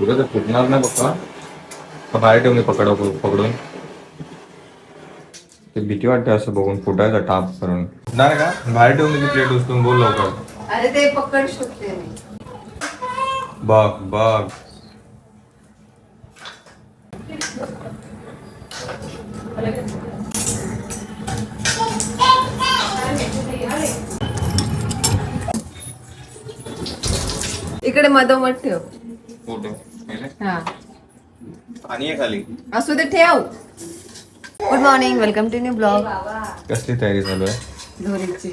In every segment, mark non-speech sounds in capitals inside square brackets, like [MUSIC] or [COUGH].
तुला तर फुटणार नाही पप्पा बाहेर ठेवून पकडा पकडून. ते भीती वाटते असं बघून फुटायचा टाप करून. फुटणार का? बाहेर ठेवून ती प्लेट उचलून बोल लवकर. अरे ते पकड शकते बघ बघ. इकडे मधोमध ठेव. हा. आणि आहे खाली. असू दे ठेव. Good morning welcome to new blog कसली तयारी चालू आहे? धोरीची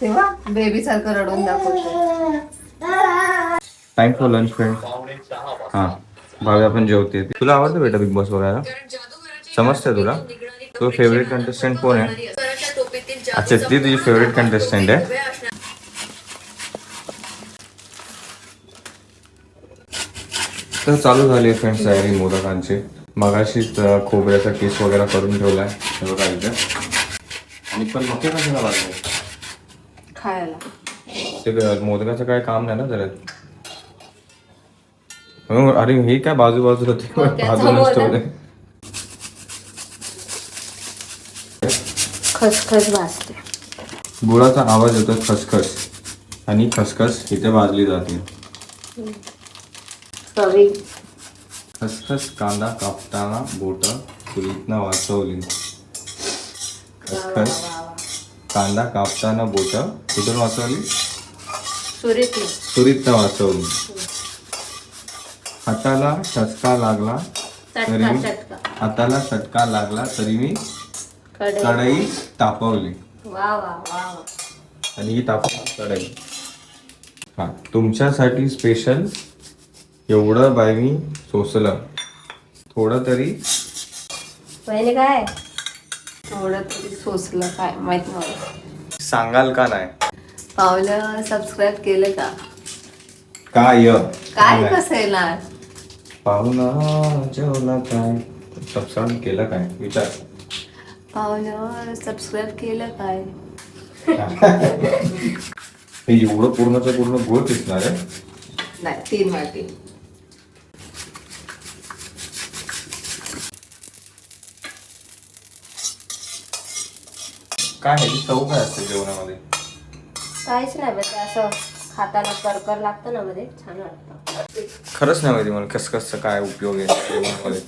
तेव्हा बेबी सारखं रडून दाखवतो टाइम फॉर लंच फ्रेंड हा. भावी आपण जेवते. तुला आवडतं बेटा बिग बॉस बघायला? समजतं तुला? तुझं फेवरेट कंटेस्टंट कोण आहे? अच्छा ती तुझी फेवरेट कंटेस्टंट आहे. तर चालू झाली फ्रेंड्स तयारी मोदकांची. मगाशीच अं, खोबऱ्याचा केस वगैरे करून ठेवलाय. हे बघा इथे. आणि पण मग कशाला लागले. खायला. ते मोदकाचं काय काम नाही ना जरा? हो, अरे हे काय बाजू बाजूला ते बाजूलाच. खसखस भाजते. गुळाचा आवाज येतो खसखस. आणि खसखस इथे भाजली जाते. खसखस कांदा कापताना बोट सुरीतनं वाचवली. खसखस कांदा कापताना बोट कुठून वाचवली? सुरीतली. सुरीतनं वाचवली. हाताला ठसका लागला तरी चटका चटका. हाताला चटका लागला तरी मी कढई. तापवली. वा वा वा वा. आणि ही तापवली कढई. हा तुमच्यासाठी स्पेशल एवढं बाय मी सोसलं. थोडं तरी पहिले काय? थोडं तरी सोसलं काय माहीत नव्हतं सांगाल का नाही? पावलं सबस्क्राईब केलं का? काय? काय कसं येणार पाहुणा जेवला काय? सबस्क्राईब केलं काय? विचार. पावलं सबस्क्राईब केलं काय? [LAUGHS] हे एवढं पूर्णचं पूर्ण गोळ दिसणार आहे? नाही तीन वाटी. काय आहे? चव काय असते जेवणामध्ये. काहीच नाही म्हणजे असं खाताना करकर लागतं ना मध्ये छान वाटतं खरंच नाही माहिती मला कस कसं काय उपयोग आहे जेवणामध्ये.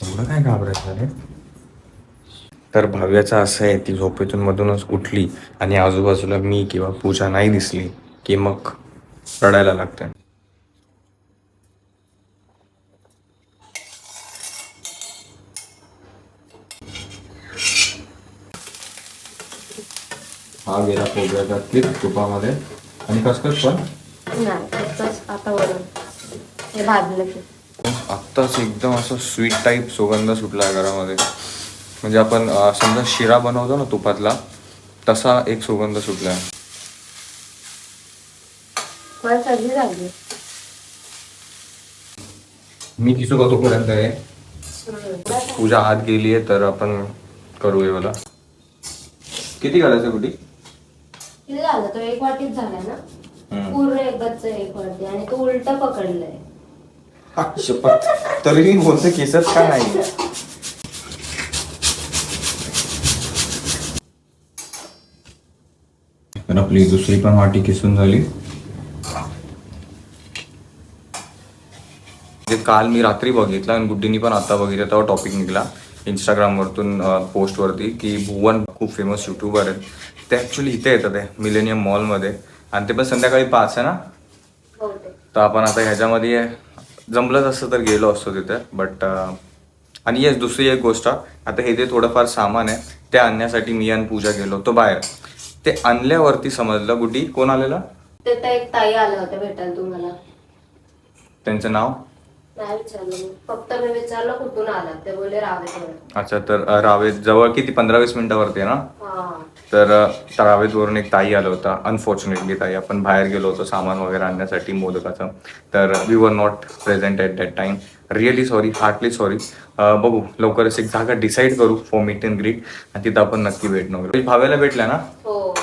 एवढं काय घाबरायचं रे तर भाव्याचं असं आहे ती झोपेतून मधूनच उठली आणि आजूबाजूला मी किंवा पूजा नाही दिसली की मग रडायला लागते. हा गेला खोबऱ्याचा क्लिप तुपामध्ये. आणि खसखस पण? नाही फक्तच आता वरून. हे भाजलं की. आत्ताच एकदम असं स्वीट टाईप सुगंध सुटला आहे घरामध्ये. म्हणजे आपण अं, समजा शिरा बनवतो ना तुपातला तसा एक सुगंध सुटला आहे मला सर्दी झाली. मी किसू का तोपर्यंत आहे पूजा आत गेली आहे तर आपण करू हे मला. किती घालायचं कुठे? किती झालं तो एक वाटीत झाला ना. पूर्ण एक वाटी आणि तो उलट पकडलंय. शपथ तरी मी बोलतो केसच का नाही? तर आपली दुसरी पण वाटी किसून झाली. जे काल मी रात्री बघितला आणि गुड्डीनी पण आता बघितलं तेव्हा टॉपिक निघाला. इंस्टाग्रामवरतून पोस्टवरती की भुवन खूप फेमस युट्यूबर आहेत ते ॲक्च्युली इथे येतात आहे मिलेनियम मॉलमध्ये आणि ते पण संध्याकाळी पाच आहे ना? बहुतेक तर आपण आता ह्याच्यामध्ये जमलंच असतं तर गेलो असतो तिथे बट आणि येस दुसरी एक गोष्ट आता हे जे थोडंफार सामान आहे ते आणण्यासाठी मी आणि पूजा गेलो होतो बाहेर. ते आणल्यावरती समजलं गुड्डी कोण आलेला? ते तर एक ताई आल्या होत्या भेटायला तुम्हाला. त्यांचं नाव? नाही विचारलं मी. फक्त मी विचारलं कुठून आलात ते बोलले रावेत अच्छा तर अं, रावेत जवळ किती पंधरा वीस मिनिटावरती आहे ना? हा. तर रावेतवरून एक ताई आलं होता अनफॉर्च्युनेटली ताई आपण बाहेर गेलो होतो सामान वगैरे आणण्यासाठी मोदकाचं. तर we were not present at that time really sorry heartly sorry बघू लवकरच एक जागा डिसाईड करू फॉर मीट अँड ग्रीट आणि तिथं आपण नक्की भेटणार आहोत. भाव्याला भेटल्या ना? हो.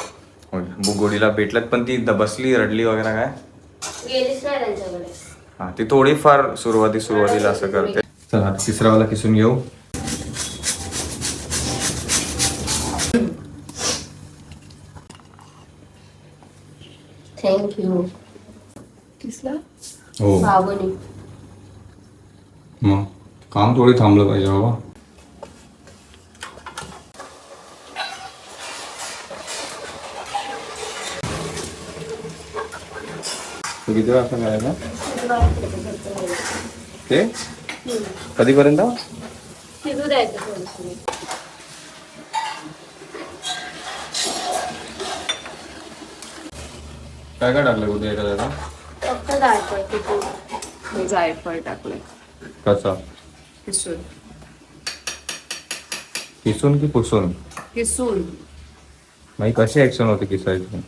होय. बुगोडीला भेटल्यात पण ती बसली रडली वगैरे काय? हा ती थोडीफार सुरुवाती सुरुवातीला असं करते. चला आता तिसरा वाला किसून घेऊ. थँक्यू किसला? हो. बाबूनी. मग काम थोडी थांबलं पाहिजे बाबा. तू किती वाजता करायला ते? कधीपर्यंत? शिजू द्यायचं थोडंसं. काय काय टाकलं कुठे एखाद्याला फक्त जायचं तिथून जायफळ टाकले कसा? किसून. किसून की पुसून? किसून. मग कशी ऍक्शन होते किसायची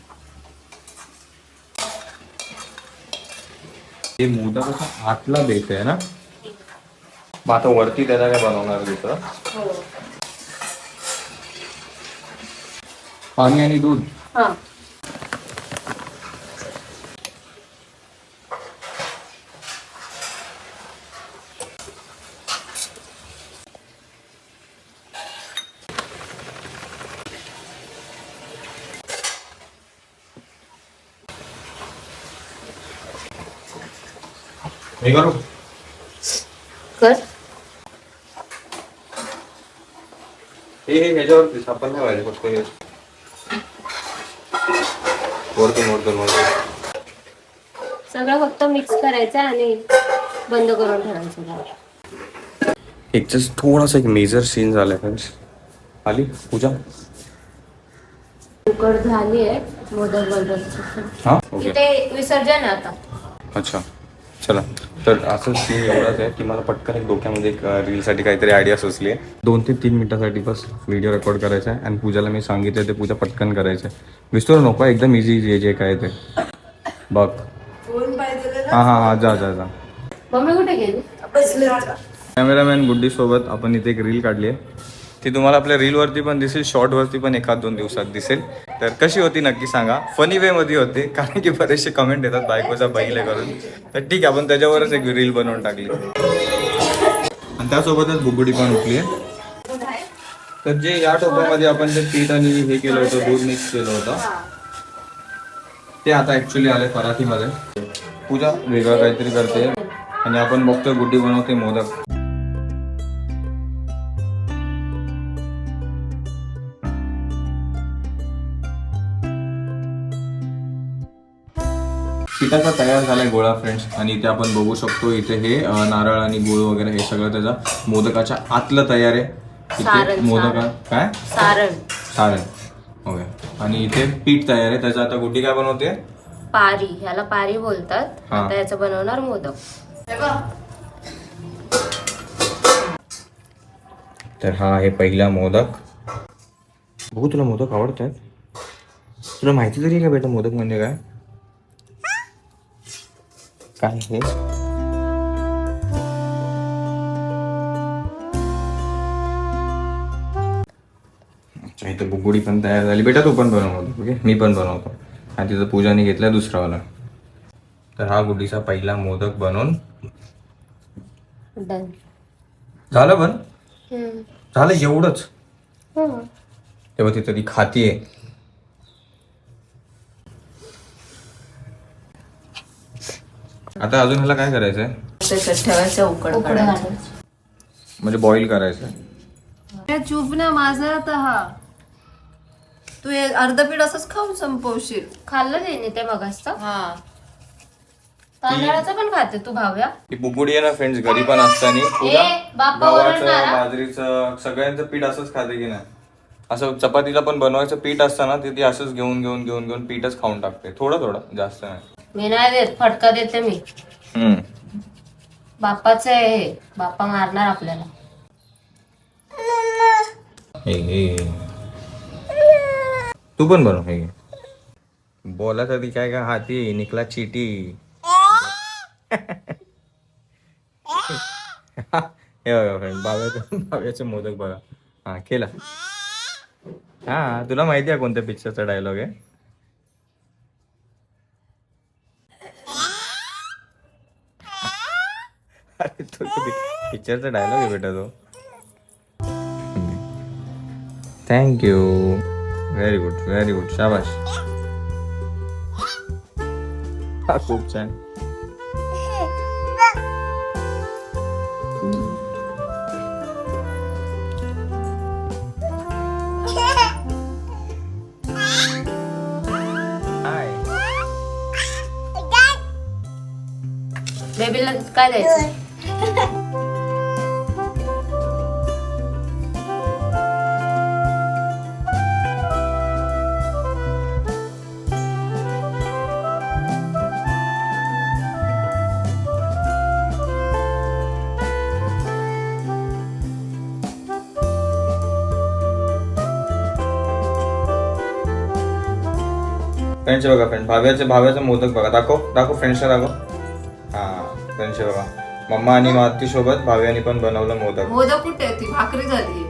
हे मोदक असं आतला बेस आहे ना? मग आता वरती त्याला काय बनवणार तिथं? हो. पाणी आणि दूध? हा. करू. कर. हे हे ह्याच्यावरती सापड नाही फक्त हे. वरतून वरतून वरतून. सगळं फक्त मिक्स करायचं आणि बंद करून ठेवायचं. एक जस्ट थोडासा एक मेजर सीन झालाय फ्रेंड्स आली पूजा. उकड झाली आहे मोदक हा? ओके इथे विसर्जन आहे आता. अच्छा. चला. तर असं सीन एवढाच आहे की मला पटकन एक डोक्यामध्ये एक रीलसाठी काहीतरी आयडिया सुचली आहे दोन ते तीन मिनिटासाठी बस व्हिडिओ रेकॉर्ड करायचा आहे आणि पूजाला मी सांगितलं ते पूजा पटकन करायचं आहे. विसरू नको एकदम इझी जे जे काय ते. बघ. हां हां हां जा जा जा. मम्मी कुठे गेली? कॅमेरामॅन गुड्डी सोबत आपण इथे एक रील काढली आहे ती तुम्हाला आपल्या रीलवरती पण दिसेल शॉर्टवरती पण एखाद दोन दिवसात दिसेल. तर कशी होती नक्की सांगा. फनी मध्ये होते कारण की बरेचसे कमेंट येतात बायकोचा बैल करून. तर ठीक आहे आपण त्याच्यावरच एक रील बनवून टाकली. आणि त्यासोबतच बुगडी पण उठली आहे. तर जे या टोपामध्ये आपण ते पीठ आणि हे केलं होतं दूध मिक्स केलं होतं ते आता ऍक्च्युली आले पराठीमध्ये पूजा वेगळं काहीतरी करते. आणि आपण बघतोय गुड्डी बनवते मोदक. पिठाचा तयार झालाय गोळा फ्रेंड्स आणि इथे आपण बघू शकतो इथे हे अं, नारळ आणि गुळ वगैरे हे सगळं त्याचा मोदकाच्या आतलं तयार आहे. इथे सारण, मोदका काय? सारण. सारण. ओके. आणि इथे पीठ तयार आहे. त्याचं आता गुड्डी काय बनवते? पारी. ह्याला पारी बोलतात. हा. आता याचं बनवणार मोदक. तर हा आहे पहिला मोदक. बघू तुला मोदक आवडतात? तुला माहिती तरी आहे का बेटा मोदक म्हणजे काय? काय हे? अच्छा इथं बुगुडी पण तयार झाली. बेटा तू पण बनवतो ओके? मी पण बनवतो. आणि तिथं पूजाने घेतला दुसरावाला. तर हा गुड्डीचा पहिला मोदक बनवून डन झालं पण? झालं एवढंच? तेव्हा तिथं ती खातीये आता अजून ह्याला काय करायचंय? त्याच्यात ठेवायचं उकड काढायचं. म्हणजे बॉईल करायचंय. चुप ना माझा आता हा. तू हे अर्ध पीठ असंच खाऊन संपवशील. खाल्लं नाही ते मगासचं. हा. तांदळाचं पण खाते तू भाव्या. ही बुगुडी आहे ना फ्रेंड्स घरी पण असताना बाप्पा गव्हाचं. बाजरीचं सगळ्यांचं पीठ असंच खाते की नाही. असं चपातीला पण बनवायचं पीठ असतं ना ते ती असंच घेऊन घेऊन घेऊन घेऊन पीठच खाऊन टाकते. थोडं थोडं जास्त नाही. मी नाही देत फटका देते मी. हम्म. बाप्पाचं आहे हे. बाप्पा मारणार आपल्याला. हे हे तू पण बनव हे. बोला तरी काय का हाती निकला चिटी. हे बघा फ्रेंड बाब्याचे मोदक बघा. हा केला. हा तुला माहिती आहे कोणत्या पिक्चरचा डायलॉग आहे? अरे तो पिक्चरचा डायलॉग आहे बेटा तो. Thank you very good very good शाबाश. हा खूप छान. हाय बेबीला काय द्यायचं फ्रेंडचे बघा फ्रेंड. भाव्याचे भाव्याचा मोदक बघा. दाखव दाखव फ्रेंड्सला दाखव हा फ्रेंडचे बघा. मम्मा आणि माती सोबत भाव्याने पण बनवलं मोदक. मोदक कुठे ती भाकरी झाली.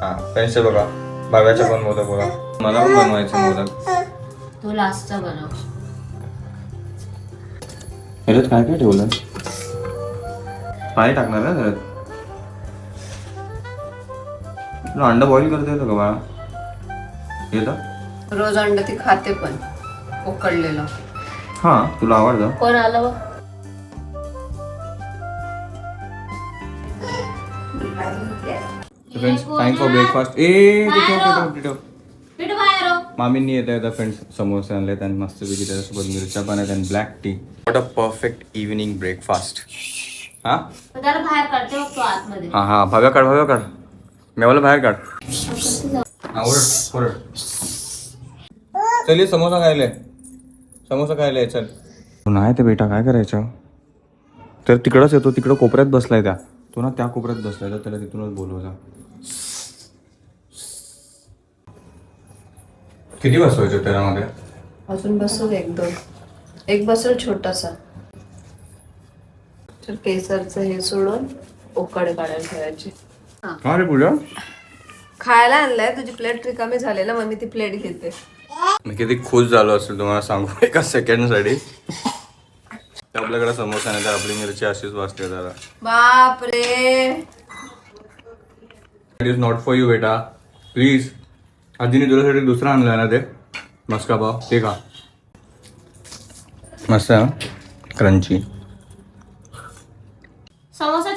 हा फ्रेंड्सचे बघा. भाव्याचे पण मोदक बघा. मला पण बनवायचे मोदक. तो लास्टचा बनव. ह्याच्यात काय काय ठेवलं? पाणी टाकणार ना अंडा बॉईल करता येतं का बाळा? रोज अंड ती खाते पण उकडलेलं. हा तुला आवडतं? कोण आलं? फ्रेंड्स टाइम फॉर ब्रेकफास्ट ए. मामींनी येत आहे फ्रेंड्स समोसे आणले आणि मस्तपैकी त्याच्यासोबत मिरच्या पण आहेत आणि black tea what a perfect evening breakfast हा? हा हा भाव्या काढ भाव्या काढ. मेवाला बाहेर काढ. ओरड ओरड चल ये समोसा खायले. समोसा खायला चल. नाही ते बेटा काय करायचं? तर तिकडंच येतो तिकडं कोपऱ्यात बसलाय त्या. तो ना त्या कोपऱ्यात बसलाय तर त्याला तिथूनच बोलवजा किती बसवायचं त्याच्यामध्ये अजून बसव एक दोन. एक बसव छोटासा. तर केसरचं हे सोडून उकड काढायला ठेवायची. हा रे पूजा? खायला आणलाय तुझी प्लेट रिकामी झाली ना मग मी ती प्लेट घेते. मी किती खुश झालो असेल तुम्हाला सांगू [LAUGHS] एका सेकंडसाठी तर आपल्याकडे समोसा नाही तर आपली मिरची अशीच वाचते जरा. बापरे. It is not for you बेटा. प्लीज आजीने तुझ्यासाठी दुसरा आणलाय ना ते? मस्का पाव. ते खा. मस्त क्रंची समोसा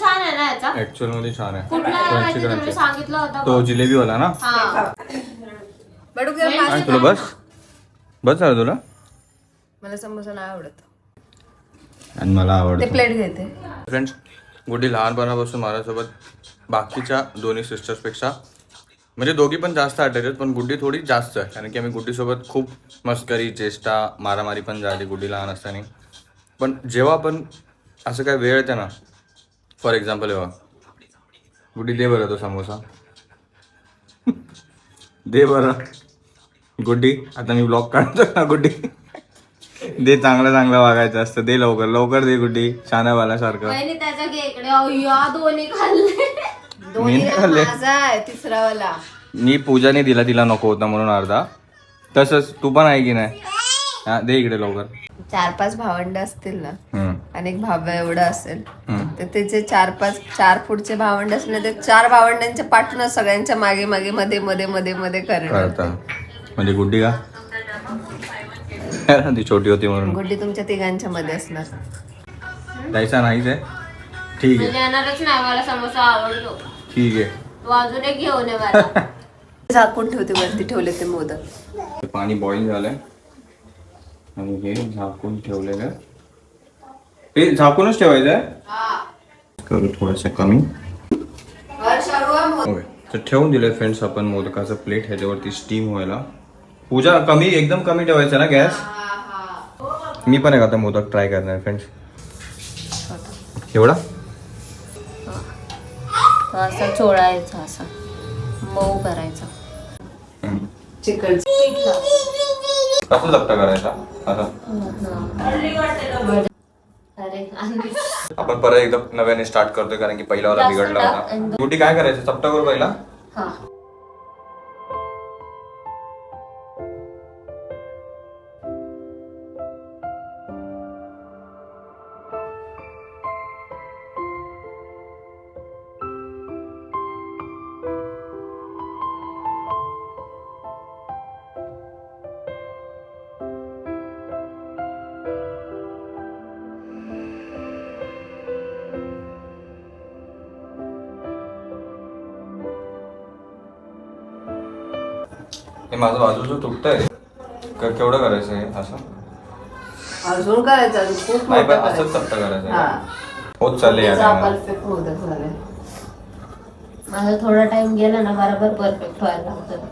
छान आहे ना याचा ऍक्च्युअलमध्ये छान आहे. कुठला आहे? क्रंची माहिती तुम्ही क्रंची सांगितलं होतं तो जिलेबीवाला ना? हा. बडू घे पाच. आणि तुला बस? बस झालं तुला? मला समोसा नाही आवडत. आणि मला आवडतं. प्लेट घेते. फ्रेंड्स गुड्डी लहानपणापासून माझ्यासोबत बाकीच्या दोन्ही सिस्टर्सपेक्षा म्हणजे दोघी पण जास्त अटॅच आहेत पण गुड्डी थोडी जास्त आहे. कारण की आम्ही गुड्डीसोबत खूप मस्करी चेष्टा मारामारी पण झाली गुड्डी लहान असताना. पण जेव्हा पण असं काय वेळ येते ना फॉर एक्झाम्पल गुड्डी दे बरं तो समोसा. दे बरं. गुड्डी आता मी ब्लॉग काढतो ना गुड्डी दे चांगलं चांगलं वागायचं असतं. दे लवकर. लवकर दे गुड्डी त्याचा इकडे. अय्या दोन्ही खाल्ले. मी नाही खाल्ले. तिसरा वाला मी पूजाने दिला तिला नको होता म्हणून अर्धा. तसंच तू पण आहे की नाही? हा दे इकडे लवकर. चार पाच भावंड असतील ना हम्म, आणि एक एवढं असेल. तर त्याचे चार पाच चार फुटचे भावंड असले ते चार भावंडांच्या पाठून सगळ्यांच्या मागे मागे मध्ये मध्ये मध्ये मध्ये करणार म्हणजे गुड्डी का? [LAUGHS] ती छोटी होती म्हणून. गुड्डी तुमच्या तिघांच्या मध्ये असणार. नाहीच आहे. ठीक आहे. म्हणजे येणारच नाही मला समोसा आवडतो. ठीक आहे. तू अजून एक घेऊन ये मला [LAUGHS] झाकून ठेवते वरती ठेवले ते मोदक. पाणी बॉईल झालंय. आणि हे झाकून ठेवलेलं. ते झाकूनच ठेवायचं आहे? करू थोडंसं कमी. ओके तर ठेवून दिले फ्रेंड्स आपण मोदकाचं प्लेट ह्याच्यावरती स्टीम व्हायला. पूजा कमी एकदम कमी ठेवायचा ना गॅस? मी पण एक आता मोदक ट्राय करणार फ्रेंड्स एवढा? असा चोळायचा असा. मऊ करायचा. चिकन कसं जप्ता करायचा? असा. आपण परत एकदा नव्याने स्टार्ट करतोय कारण की पहिला बिघडला होता. गुटी काय करायचं? चपटा करू पहिला माझं बाजूचं तुटतंय क- केवढं करायचं हे असं? अजून करायचं अजून खूप नाही मोठं पण असंच करायचं. चपटा करायचं हा. होत चालले त्याचा यार perfect मोदक झालाय. माझा थोडा टाइम गेला ना बरोबर परफेक्ट व्हायला लागतं.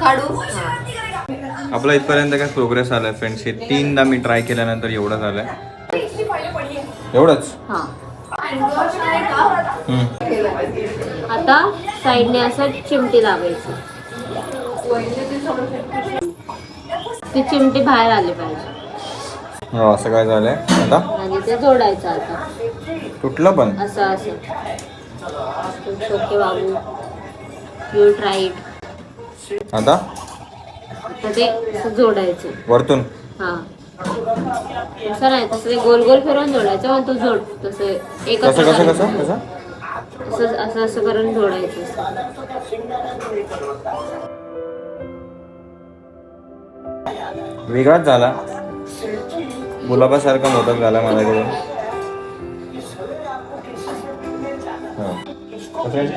काढू? आपला इथपर्यंत काय प्रोग्रेस आलाय फ्रेंड्स हे तीनदा मी ट्राय केल्यानंतर एवढं झालंय. एवढंच? हा. हम्म. आता साईडने असं चिमटी लावायची ती चिमटी बाहेर आली पाहिजे. हो असं काय झालंय? आता? आणि ते जोडायचं आता. तुटलं पण? असं असं. Okay Babu. यू आता? आता ते असं जोडायचं. वरतून? हा. तसं नाही तसं ते गोल गोल फिरवून जोडायचं मग तू जोड तसं कसं कसं करायचं. कसं असं असं असं करून जोडायचं. असं. वेगळाच झाला. गुलाबासारखा मोदक झाला माझ्याकडून.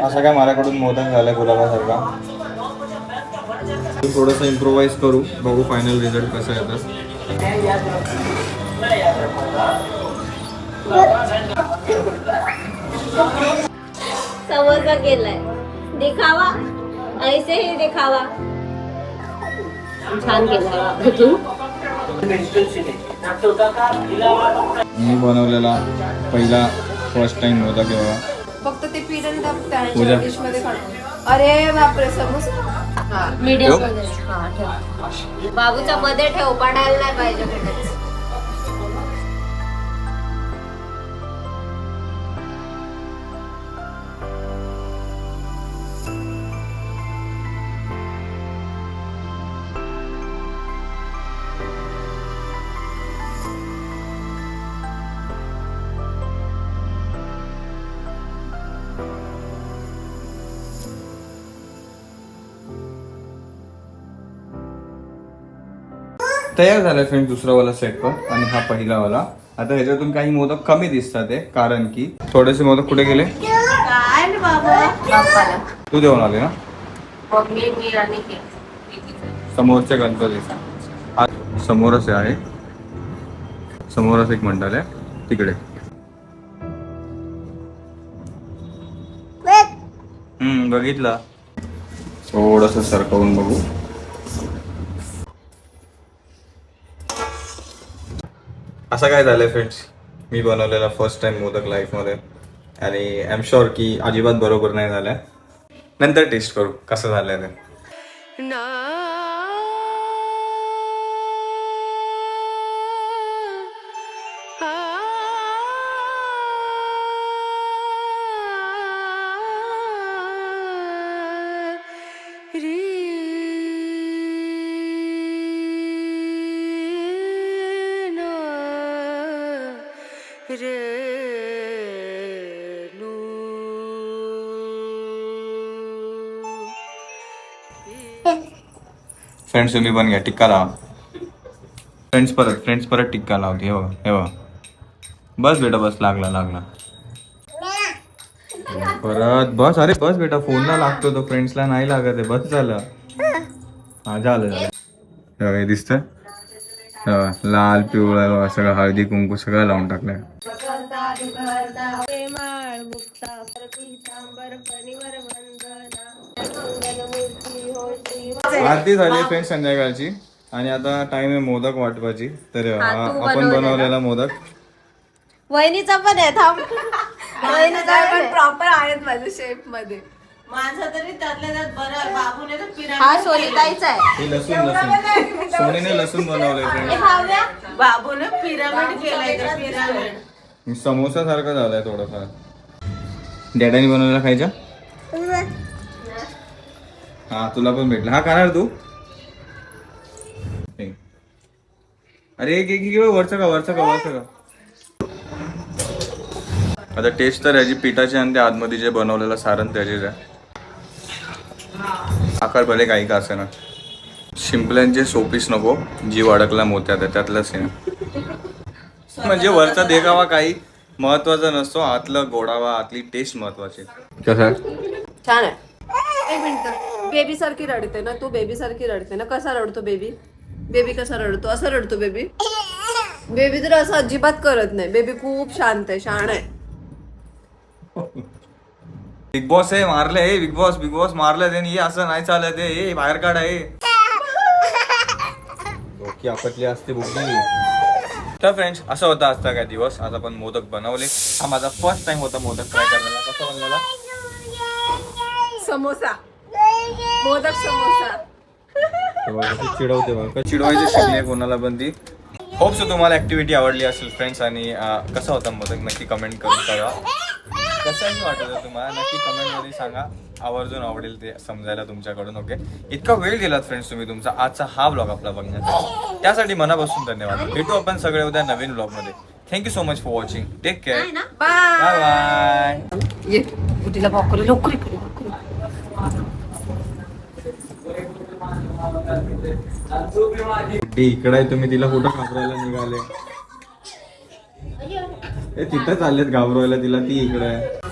असा काय माझ्याकडून मोदक झाला गुलाबासारखा. थोडंसं इम्प्रोवाइज करू. बघू फायनल रिझल्ट कसं येतं समोरचा केलाय. दिखावा. ऐसे ही दिखावा. छान मी बनवलेला पहिला फर्स्ट टाइम आहे बघा फक्त ते पूजा. अरे बापरे समोसा? हा मीडियम बाबूच्या मध्ये ठेव पडायला नाही पाहिजे. तयार झालाय फ्रेंड दुसरा वाला सेट पण आणि हा पहिला वाला. आता ह्याच्यातून काही मोदक कमी दिसतात आहे कारण की थोडेसे मोदक कुठे गेले? तू देऊन आले ना? मम्मी मी आणि हे. समोरच्या गणपती आ- समोरच आहे. समोरच एक मंडळ आहे. तिकडे. हम्म बघितला. थोडस सरकवून बघू. असं काय झालंय फ्रेंड्स मी बनवलेला फर्स्ट टाइम मोदक लाईफमध्ये आणि आय एम शुअर की अजिबात बरोबर नाही झालं नंतर टेस्ट करू कसं झालंय ते. फ्रेंड्स तुम्ही पण घ्या टिक्का लावा. फ्रेंड्स परत फ्रेंड्स परत टिक्का लावते. हे बघा हे बघा. बस बेटा बस लागला लागला. परत बस अरे बस बेटा फोनला लागतो तो फ्रेंड्सला नाही लागत आहे. बस झालं. हा झालं झालं. हे बघा, दिसतंय? लाल पिवळा सगळं हळदी कुंकू सगळं लावून टाकलं आरती झाली फ्रेंड संध्याकाळची. आणि आता टाइम आहे मोदक वाटपाची. तर हा, हा, आपण बनवलेला. मोदक. वहिनीचा पण आहे थांब. [LAUGHS] वहिनीचा पण प्रॉपर आहेत माझ्या शेपमध्ये. माझं तरी त्यातल्या त्यात बरं. बाबूने तर हा पिरामिड सोनीताईचा आहे. हे लसूण लसूण. सोनीने लसूण. बनवलंय फ्रेंड बाबूने पिरामिड केलाय तर पिरामिड. समोसा सारखं झालाय थोडंफार. डॅडानी बनवलेला खायचा? हा तुला पण भेटला. हा खाणार तू. अरे एक एक वरचं का वरचं का वरचं का? आता टेस्ट तर याची पिठाची आणि त्या आतमध्ये जे बनवलेलं सारण त्याचेच आहे. आकार भले काही का असे ना. शिंपल्यांचे सोपीस नको जीव अडकला मोत्यात आहे त्यातलंच आहे. म्हणजे वरचा देखावा काही महत्त्वाचा नसतो आतलं गोडावा आतली टेस्ट महत्वाची कसं आहे? छान आहे. एक मिनिट बेबी सारखी रडते ना तू बेबी सारखी रडते ना कसा रडतो बेबी? बेबी कसा रडतो? असं रडतो बेबी? बेबी तर असं अजिबात करत नाही. बेबी खूप शांत आहे शाण आहे. बिग बॉस आहे मारले हे बिग बॉस बिग बॉस मारलं ते हे असं नाही चालत हे हे बाहेर काढा हे. डोकी आपटली असते बुकी तर फ्रेंड्स असं होता आजचा काय दिवस? आज आपण मोदक बनवले. हा माझा फर्स्ट टाइम होता मोदक ट्राय करण्याचा कसा बनवला? समोसा. मोदक समोसा. चिडवते बघ. चिडवायची शिकली कोणाला पण ती. होप सो तुम्हाला ऍक्टिव्हिटी आवडली असेल फ्रेंड्स आणि कसा होता मोदक? नक्की कमेंट करून कळवा. कसंही वाटत होतं तुम्हाला? नक्की कमेंटमध्ये सांगा. आवर्जून आवडेल ते समजायला तुमच्याकडून ओके इतका वेळ दिलात फ्रेंड्स तुम्ही तुमचा. आजचा हा ब्लॉग आपला बघण्याचा. त्यासाठी मनापासून धन्यवाद. भेटू आपण सगळे उद्या नवीन ब्लॉगमध्ये. Thank you so much for watching take care bye bye bye ये कुठीला भाकरी लवकर इकडे आहे तुम्ही तिला कुठं घाबरायला निघाले? तिथं चाललेत घाबरवायला तिला ती इकडे आहे.